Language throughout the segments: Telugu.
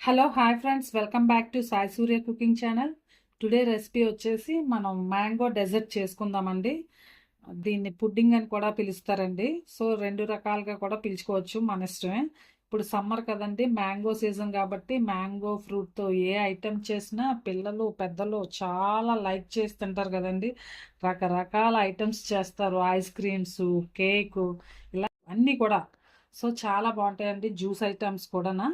Hello hi friends welcome back to Sai Surya cooking channel today recipe వచ్చేసి మనం మ్యాంగో డెజర్ట్ చేసుకుందామండి. దీన్ని పుడ్డింగ్ అని కూడా పిలుస్తారండి. సో రెండు రకాలుగా కూడా పిలుచుకోవచ్చు మన ఇష్టమే. ఇప్పుడు సమ్మర్ కదండి మ్యాంగో సీజన్ కాబట్టి మ్యాంగో ఫ్రూట్తో ఏ ఐటెం చేసినా పిల్లలు పెద్దలు చాలా లైక్ చేసి తింటారు కదండి. రకరకాల ఐటమ్స్ చేస్తారు. ఐస్ క్రీమ్స్ కేకు ఇలా అన్నీ కూడా. సో చాలా బాగుంటాయండి జ్యూస్ ఐటమ్స్ కూడానా.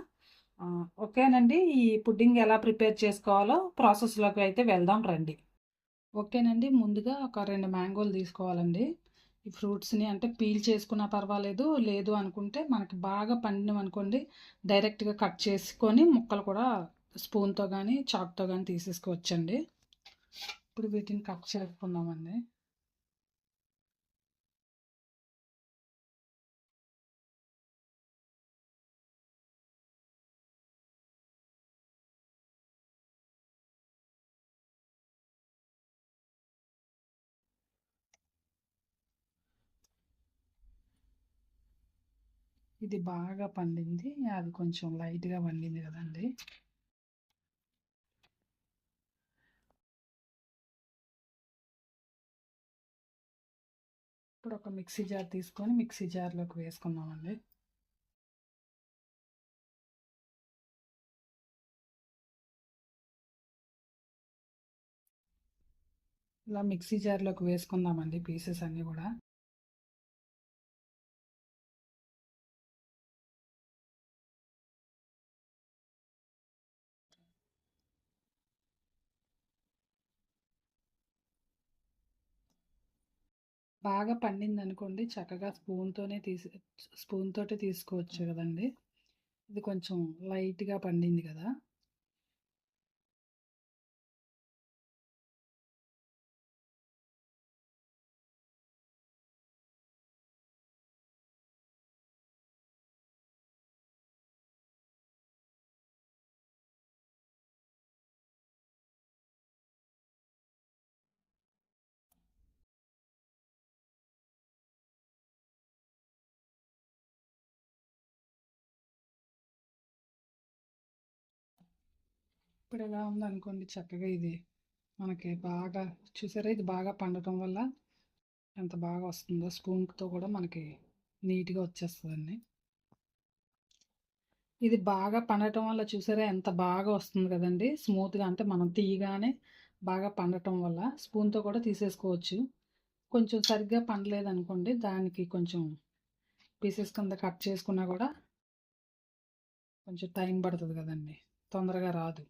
ఓకేనండి. ఈ పుడ్డింగ్ ఎలా ప్రిపేర్ చేసుకోవాలో ప్రాసెస్లోకి అయితే వెళ్దాం రండి. ఓకేనండి. ముందుగా ఒక రెండు మ్యాంగోలు తీసుకోవాలండి. ఈ ఫ్రూట్స్ని అంటే పీల్ చేసుకున్నా పర్వాలేదు లేదు అనుకుంటే మనకి బాగా పండినవి అనుకోండి డైరెక్ట్గా కట్ చేసుకొని ముక్కలు కూడా స్పూన్తో కానీ చాక్తో కానీ తీసేసుకోవచ్చండి. ఇప్పుడు వీటిని కట్ చేసుకుందామండి. ఇది బాగా పండింది. అది కొంచెం లైట్గా పండింది కదండి. ఇప్పుడు ఒక మిక్సీ జార్ తీసుకొని మిక్సీ జార్లోకి వేసుకుందామండి. ఇలా మిక్సీ జార్లోకి వేసుకుందామండి పీసెస్ అన్నీ కూడా. బాగా పండింది అనుకోండి చక్కగా స్పూన్తోనే తీసి స్పూన్ తోటి తీసుకోవచ్చు కదండి. ఇది కొంచెం లైట్గా పండింది కదా. ఇప్పుడు ఎలా ఉందనుకోండి చక్కగా ఇది మనకి బాగా చూసారా? ఇది బాగా పండటం వల్ల ఎంత బాగా వస్తుందో స్పూన్తో కూడా మనకి నీట్గా వచ్చేస్తుందండి. ఇది బాగా పండటం వల్ల చూసారా? ఎంత బాగా వస్తుంది కదండి. స్మూత్గా అంటే మనం తీయగానే బాగా పండటం వల్ల స్పూన్తో కూడా తీసేసుకోవచ్చు. కొంచెం సరిగ్గా పండలేదు అనుకోండి దానికి కొంచెం పీసెస్ కింద కట్ చేసుకున్నా కూడా కొంచెం టైం పడుతుంది కదండి. తొందరగా రాదు.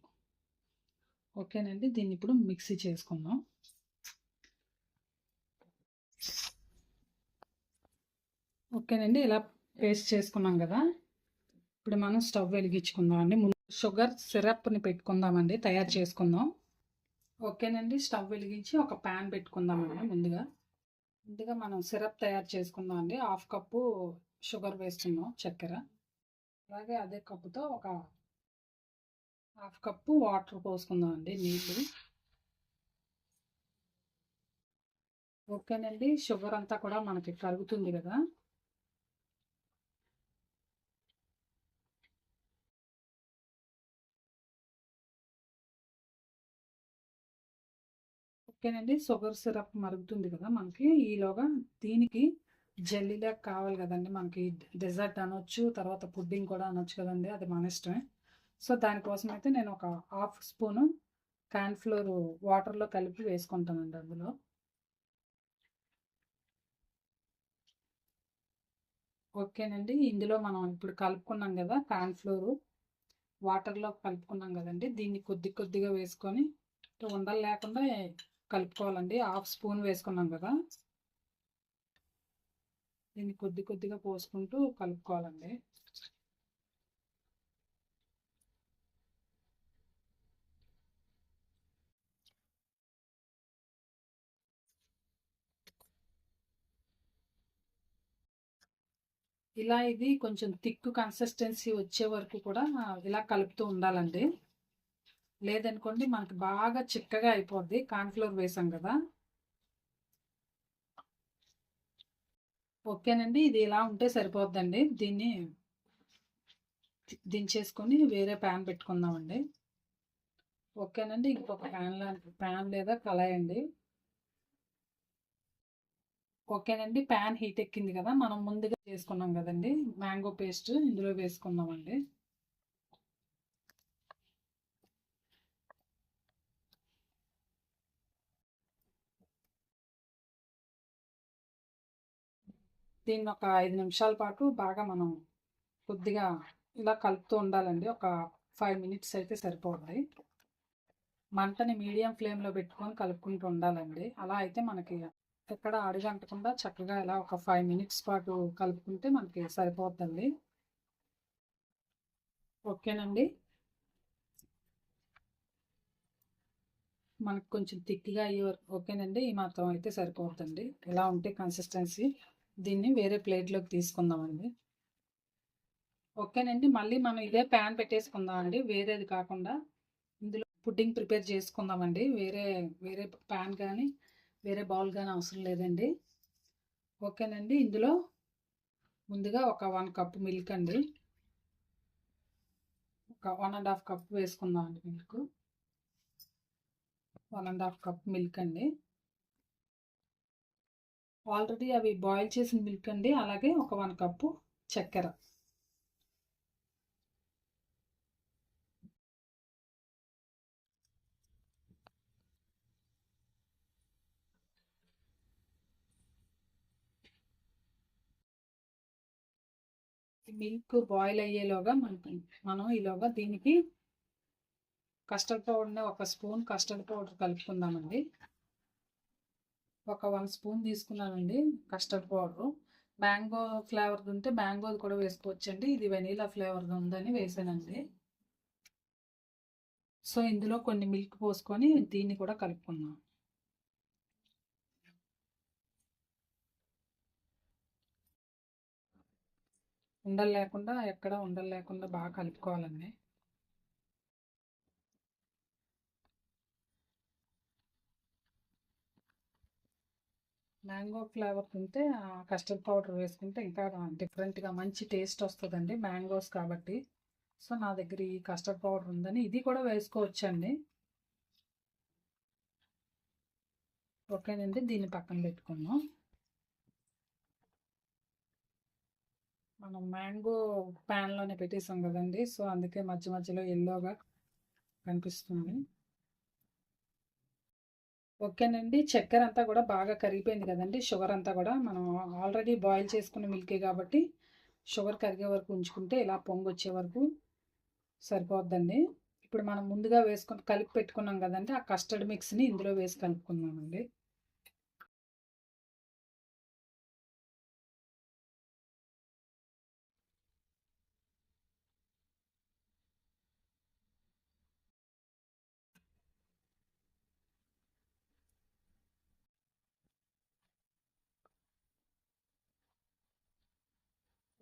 ఓకేనండి. దీన్ని ఇప్పుడు మిక్సీ చేసుకుందాం. ఓకేనండి. ఇలా పేస్ట్ చేసుకున్నాం కదా. ఇప్పుడు మనం స్టవ్ వెలిగించుకుందాం అండి. ముందు షుగర్ సిరప్ని పెట్టుకుందామండి. తయారు చేసుకుందాం. ఓకేనండి. స్టవ్ వెలిగించి ఒక ప్యాన్ పెట్టుకుందామండి ముందుగా. ముందుగా మనం సిరప్ తయారు చేసుకుందాం అండి. హాఫ్ కప్పు షుగర్ వేస్తున్నాం చక్కెర. అలాగే అదే కప్పుతో ఒక హాఫ్ కప్పు వాటర్ పోసుకుందాం అండి నీళ్ళు. ఓకేనండి షుగర్ అంతా కూడా మనకి కరుగుతుంది కదా. ఓకేనండి షుగర్ సిరప్ మరుగుతుంది కదా మనకి. ఈలోగా దీనికి జల్లీలా కావాలి కదండి మనకి. డెజర్ట్ అనొచ్చు తర్వాత పుడ్డింగ్ కూడా అనొచ్చు కదండి అది మన ఇష్టమే. సో దానికోసం అయితే నేను ఒక హాఫ్ స్పూను ఫ్లోర్ వాటర్లో కలిపి వేసుకుంటానండి అందులో. ఓకేనండి. ఇందులో మనం ఇప్పుడు కలుపుకున్నాం కదా ఫ్లోర్. వాటర్లో కలుపుకున్నాం కదండి. దీన్ని కొద్ది కొద్దిగా వేసుకొని ఉండలు లేకుండా కలుపుకోవాలండి. హాఫ్ స్పూన్ వేసుకున్నాం కదా. దీన్ని కొద్ది కొద్దిగా పోసుకుంటూ కలుపుకోవాలండి. ఇలా ఇది కొంచెం థిక్ కన్సిస్టెన్సీ వచ్చే వరకు కూడా ఇలా కలుపుతూ ఉండాలండి. లేదనుకోండి మనకి బాగా చిక్కగా అయిపోద్ది. కార్న్ఫ్లోర్ వేసాం కదా. ఓకేనండి. ఇది ఇలా ఉంటే సరిపోద్దండి. దీన్ని దించేసుకొని వేరే ప్యాన్ పెట్టుకుందామండి. ఓకేనండి. ఇంకొక ప్యాన్ లాంటి ప్యాన్ లేదా కళాయి అండి. ఓకేనండి. ప్యాన్ హీట్ ఎక్కింది కదా మనం ముందుగా చేసుకున్నాం కదండి. మ్యాంగో పేస్ట్ ఇందులో వేసుకుందామండి. దీన్ని ఒక ఐదు నిమిషాల పాటు బాగా మనం కొద్దిగా ఇలా కలుపుతూ ఉండాలండి. ఒక ఫైవ్ మినిట్స్ అయితే సరిపోతుంది మంటని మీడియం ఫ్లేమ్లో పెట్టుకొని కలుపుకుంటూ ఉండాలండి. అలా అయితే మనకి ఎక్కడ అడుగంటకుండా చక్కగా ఇలా ఒక ఫైవ్ మినిట్స్ పాటు కలుపుకుంటే మనకి సరిపోతుంది ఓకేనండి? మనకు కొంచెం థిక్గా అయ్యే ఓకేనండి? ఈ మాత్రం అయితే సరిపోతుంది ఇలా ఉంటే కన్సిస్టెన్సీ దీన్ని వేరే ప్లేట్లోకి తీసుకుందామండి. ఓకేనండి? మళ్ళీ మనం ఇదే ప్యాన్ పెట్టేసుకుందామండి వేరేది కాకుండా ఇందులో పుడ్డింగ్ ప్రిపేర్ చేసుకుందామండి. వేరే వేరే ప్యాన్ కానీ వేరే బౌల్ కానీ అవసరం లేదండి. ఓకేనండి. ఇందులో ముందుగా ఒక వన్ కప్ మిల్క్ అండి. ఒక వన్ అండ్ హాఫ్ కప్ వేసుకుందామండి milk. One and half cup milk అండి. ఆల్రెడీ అవి బాయిల్ చేసిన మిల్క్ అండి. అలాగే ఒక వన్ కప్పు చక్కెర. మిల్క్ బాయిల్ అయ్యేలోగా మనకి మనం ఈలోగా దీనికి కస్టర్డ్ పౌడర్ని ఒక స్పూన్ కస్టర్డ్ పౌడర్ కలుపుకుందామండి. ఒక వన్ స్పూన్ తీసుకున్నానండి కస్టర్డ్ పౌడరు మ్యాంగో ఫ్లేవర్ది ఉంటే మ్యాంగోది కూడా వేసుకోవచ్చండి. ఇది వెనీలా ఫ్లేవర్ది ఉందని వేసానండి. సో ఇందులో కొన్ని మిల్క్ పోసుకొని దీన్ని కూడా కలుపుకుందాం. ఉండలు లేకుండా ఎక్కడ ఉండలు లేకుండా బాగా కలుపుకోవాలండి. మ్యాంగో ఫ్లేవర్ తింటే కస్టర్డ్ పౌడర్ వేసుకుంటే ఇంకా డిఫరెంట్గా మంచి టేస్ట్ వస్తుందండి మ్యాంగోస్ కాబట్టి. సో నా దగ్గర ఈ కస్టర్డ్ పౌడర్ ఉందని ఇది కూడా వేసుకోవచ్చండి. ఓకేనండి దీన్ని పక్కన పెట్టుకున్నాం మనం మ్యాంగో ప్యాన్లోనే పెట్టేసాం కదండి. సో అందుకే మధ్య మధ్యలో ఎల్లోగా కనిపిస్తుంది. ఓకేనండి. చక్కెర అంతా కూడా బాగా కరిగిపోయింది కదండి. షుగర్ అంతా కూడా మనం ఆల్రెడీ బాయిల్ చేసుకున్న మిల్కే కాబట్టి షుగర్ కరిగే వరకు ఉంచుకుంటే ఇలా పొంగు వచ్చే వరకు సరిపోద్దండి. ఇప్పుడు మనం ముందుగా వేసుకుని కలిపి పెట్టుకున్నాం కదండి. ఆ కస్టర్డ్ మిక్స్ని ఇందులో వేసి కలుపుకుందామండి.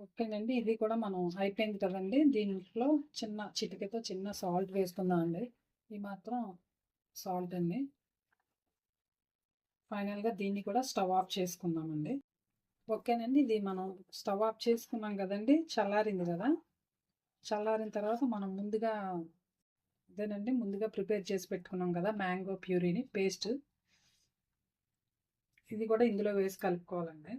ఓకేనండి. ఇది కూడా మనం అయిపోయింది కదండి. దీంట్లో చిన్న చిటికతో చిన్న సాల్ట్ వేసుకుందాం అండి ఈ మాత్రం సాల్ట్ అండి. ఫైనల్గా దీన్ని కూడా స్టవ్ ఆఫ్ చేసుకుందామండి. ఓకేనండి. ఇది మనం స్టవ్ ఆఫ్ చేసుకున్నాం కదండి. చల్లారింది కదా. చల్లారిన తర్వాత మనం ముందుగా అదేనండి ముందుగా ప్రిపేర్ చేసి పెట్టుకున్నాం కదా మ్యాంగో ప్యూరీని పేస్ట్. ఇది కూడా ఇందులో వేసి కలుపుకోవాలండి.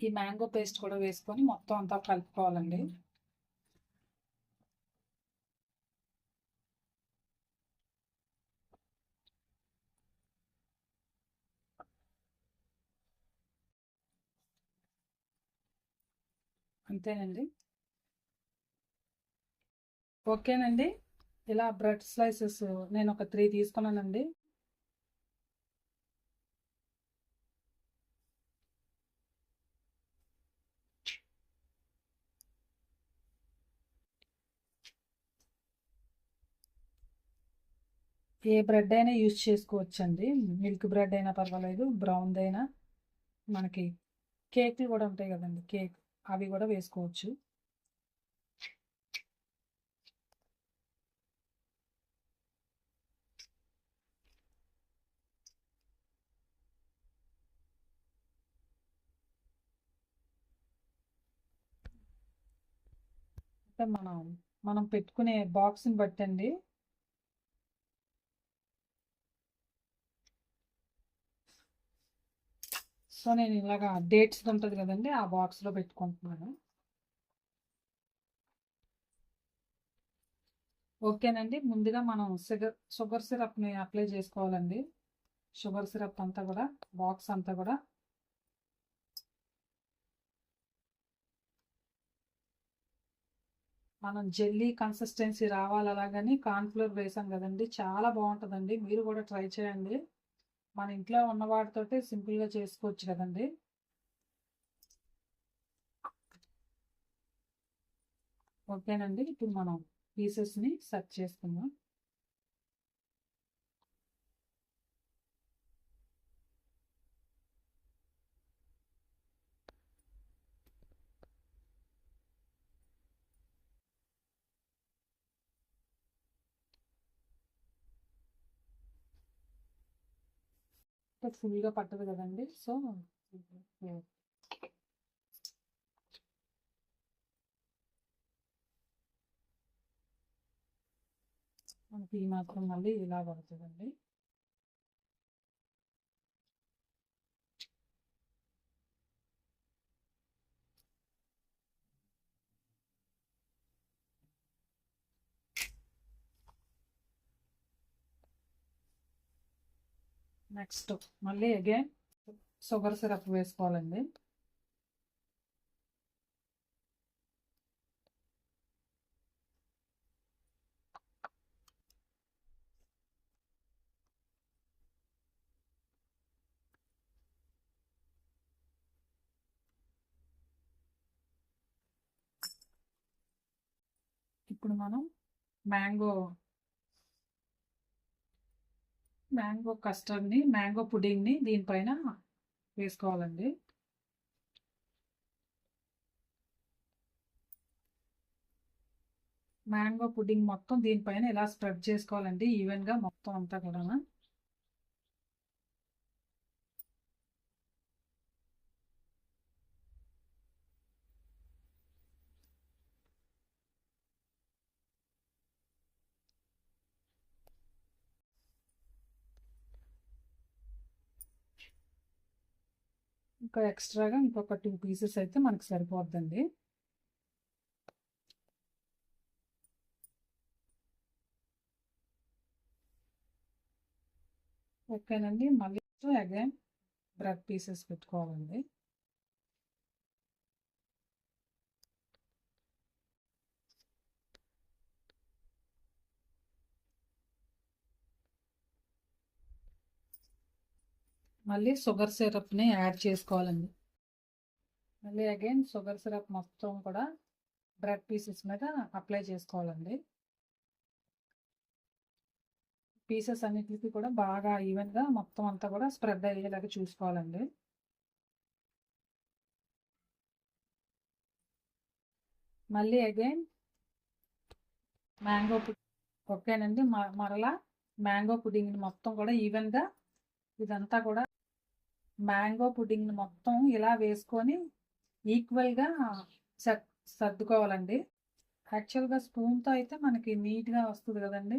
ఈ మ్యాంగో పేస్ట్ కూడా వేసుకొని మొత్తం అంతా కలుపుకోవాలండి. అంతేనండి. ఓకేనండి. ఇలా బ్రెడ్ స్లైసెస్ నేను ఒక త్రీ తీసుకున్నానండి. ఏ బ్రెడ్ అయినా యూజ్ చేసుకోవచ్చండి. మిల్క్ బ్రెడ్ అయినా పర్వాలేదు బ్రౌన్ది అయినా మనకి కేక్లు కూడా ఉంటాయి కదండి కేక్ అవి కూడా వేసుకోవచ్చు. అంటే మనం మనం పెట్టుకునే బాక్స్ని బట్టండి. సో నేను ఇలాగా డేట్స్ ఉంటుంది కదండి ఆ బాక్స్లో పెట్టుకుంటున్నాను. ఓకేనండి ముందుగా మనం షుగర్ షుగర్ సిరప్ని అప్లై చేసుకోవాలండి. షుగర్ సిరప్ అంతా కూడా బాక్స్ అంతా కూడా. మనం జెల్లీ కన్సిస్టెన్సీ రావాలి అలాగని కార్న్ఫ్లోర్ వేసాం కదండి చాలా బాగుంటుందండి. మీరు కూడా ట్రై చేయండి. మన ఇంట్లో ఉన్న వాటితోటి సింపుల్గా చేసుకోవచ్చు కదండి. ఓకేనండి ఇప్పుడు మనం పీసెస్ని సెట్ చేసుకుందాం. ఫుల్గా పట్టదు కదండి. సో మనకి ఈ మాత్రం మళ్ళీ ఇలా పడుతుందండి. నెక్స్ట్ మళ్ళీ అగైన్ షుగర్ సిరప్ వేసుకోవాలండి. ఇప్పుడు మనం మ్యాంగో మ్యాంగో కస్టర్డ్ని మ్యాంగో పుడింగ్ని దీనిపైన వేసుకోవాలండి. మ్యాంగో పుడింగ్ మొత్తం దీనిపైన ఇలా స్ప్రెడ్ చేసుకోవాలండి ఈవెన్గా మొత్తం అంతా కూడా ఇంకా ఎక్స్ట్రాగా ఇంకొక టూ పీసెస్ అయితే మనకు సరిపోద్దండి. ఓకేనండి. మళ్ళీ అగైన్ బ్రెడ్ పీసెస్ పెట్టుకోవాలండి. మళ్ళీ షుగర్ సిరప్ని యాడ్ చేసుకోవాలండి. మళ్ళీ అగైన్ షుగర్ సిరప్ మొత్తం కూడా బ్రెడ్ పీసెస్ మీద అప్లై చేసుకోవాలండి. పీసెస్ అన్నిటికీ కూడా బాగా ఈవెన్గా మొత్తం అంతా కూడా స్ప్రెడ్ అయ్యేలాగా చూసుకోవాలండి. మళ్ళీ అగైన్ మ్యాంగో ఓకేనండి. మరలా మ్యాంగో పుడింగ్ మొత్తం కూడా ఈవెన్గా ఇదంతా కూడా మ్యాంగో పుడ్డింగ్ని మొత్తం ఇలా వేసుకొని ఈక్వల్గా సర్దుకోవాలండి. యాక్చువల్గా స్పూన్తో అయితే మనకి నీట్గా వస్తుంది కదండి.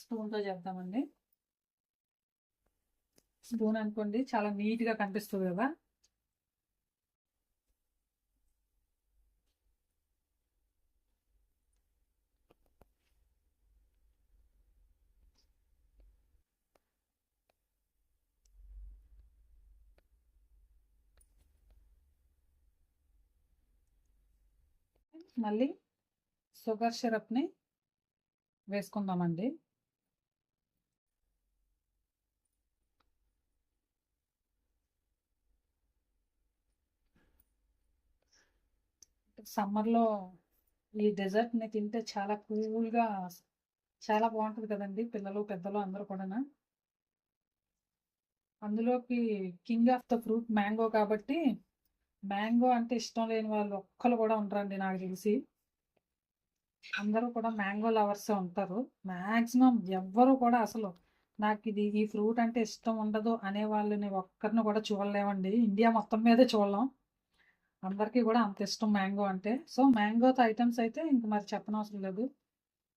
స్పూన్తో చేద్దామండి. స్పూన్ అనుకోండి చాలా నీట్గా కనిపిస్తుంది కదా. మళ్ళీ షుగర్ సిరప్ని వేసుకుందామండి. సమ్మర్లో ఈ డెజర్ట్ని తింటే చాలా కూల్గా చాలా బాగుంటుంది కదండి పిల్లలు పెద్దలు అందరూ కూడా అందులోకి king of the fruit mango కాబట్టి మ్యాంగో అంటే ఇష్టం లేని వాళ్ళు ఒక్కరు కూడా ఉంటారండి నాకు తెలిసి. అందరూ కూడా మ్యాంగో లవర్సే ఉంటారు. మ్యాక్సిమం ఎవ్వరు కూడా అసలు నాకు ఇది ఈ ఫ్రూట్ అంటే ఇష్టం ఉండదు అనే వాళ్ళని ఒక్కరిని కూడా చూడలేమండి. ఇండియా మొత్తం మీదే చూడలేం. అందరికీ కూడా అంత ఇష్టం మ్యాంగో అంటే. సో మ్యాంగోతో ఐటమ్స్ అయితే ఇంక మరి చెప్పనవసరం లేదు.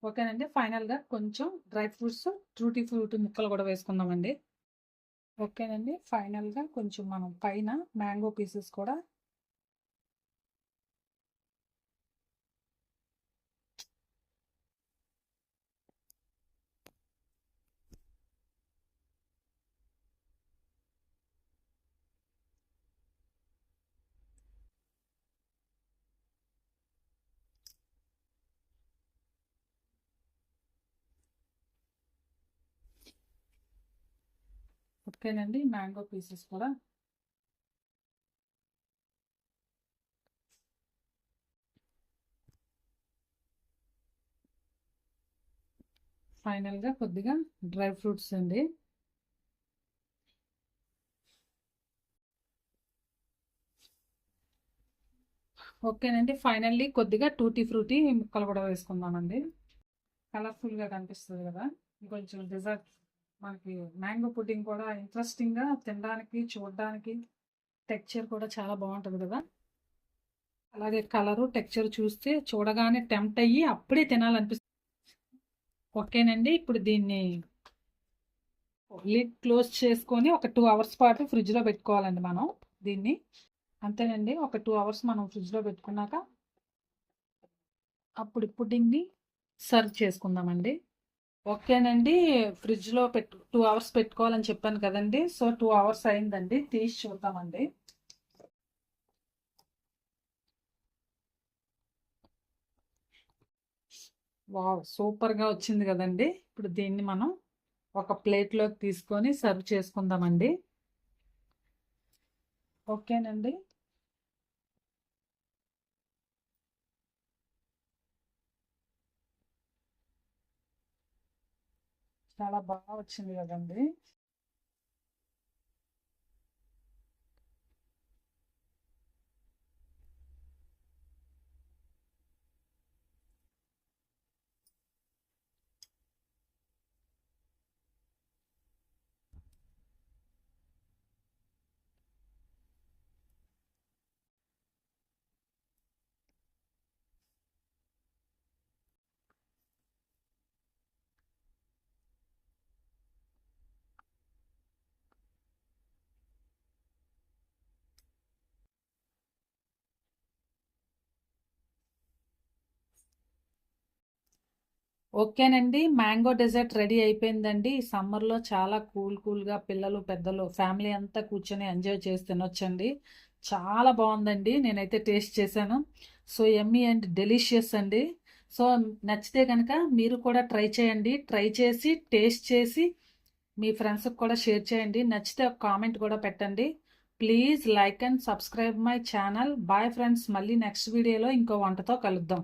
ఓకేనండి. ఫైనల్గా కొంచెం డ్రై ఫ్రూట్స్ ట్రూటీ ఫ్రూట్ ముక్కలు కూడా వేసుకుందామండి. ఓకేనండి. ఫైనల్గా కొంచెం మనం పైన మ్యాంగో పీసెస్ కూడా ఓకేనండి మ్యాంగో పీసెస్ కూడా. ఫైనల్గా కొద్దిగా డ్రై ఫ్రూట్స్ అండి. ఓకేనండి ఫైనల్లీ కొద్దిగా టూటీ ఫ్రూటీ ముక్కలు కూడా వేసుకుందామండి. కలర్ఫుల్గా కనిపిస్తుంది కదా కొంచెం డిజర్ట్ మనకి మ్యాంగో పుడ్డింగ్ కూడా ఇంట్రెస్టింగ్గా తినడానికి చూడడానికి టెక్చర్ కూడా చాలా బాగుంటుంది కదా. అలాగే కలరు టెక్చర్ చూస్తే చూడగానే టెంప్ట్ అయ్యి అప్పుడే తినాలనిపిస్తుంది. ఓకేనండి ఇప్పుడు దీన్ని లిడ్ క్లోజ్ చేసుకొని ఒక టూ అవర్స్ పాటు ఫ్రిడ్జ్లో పెట్టుకోవాలండి మనం దీన్ని. అంతేనండి ఒక టూ అవర్స్ మనం ఫ్రిడ్జ్లో పెట్టుకున్నాక అప్పుడు పుడ్డింగ్ని సర్వ్ చేసుకుందామండి. ఓకేనండి. ఫ్రిడ్జ్లో పెట్టు టూ అవర్స్ పెట్టుకోవాలని చెప్పాను కదండి. సో టూ అవర్స్ అయిందండి. తీసి చూద్దామండి. వావ్! సూపర్గా వచ్చింది కదండి. ఇప్పుడు దీన్ని మనం ఒక ప్లేట్లోకి తీసుకొని సర్వ్ చేసుకుందామండి. ఓకేనండి. చాలా బాగా వచ్చింది కదండి. ఓకేనండి. మ్యాంగో డెజర్ట్ రెడీ అయిపోయిందండి. ఈ సమ్మర్లో చాలా కూల్ కూల్గా పిల్లలు పెద్దలు ఫ్యామిలీ అంతా కూర్చొని ఎంజాయ్ చేసి తినొచ్చండి. చాలా బాగుందండి. నేనైతే టేస్ట్ చేశాను. సో ఎమ్మీ అండ్ డెలిషియస్ అండి. సో నచ్చితే కనుక మీరు కూడా ట్రై చేయండి. ట్రై చేసి టేస్ట్ చేసి మీ ఫ్రెండ్స్కి కూడా షేర్ చేయండి. నచ్చితే ఒక కామెంట్ కూడా పెట్టండి. Please like and subscribe my channel. Bye friends. మళ్ళీ నెక్స్ట్ వీడియోలో ఇంకో వంటతో కలుద్దాం.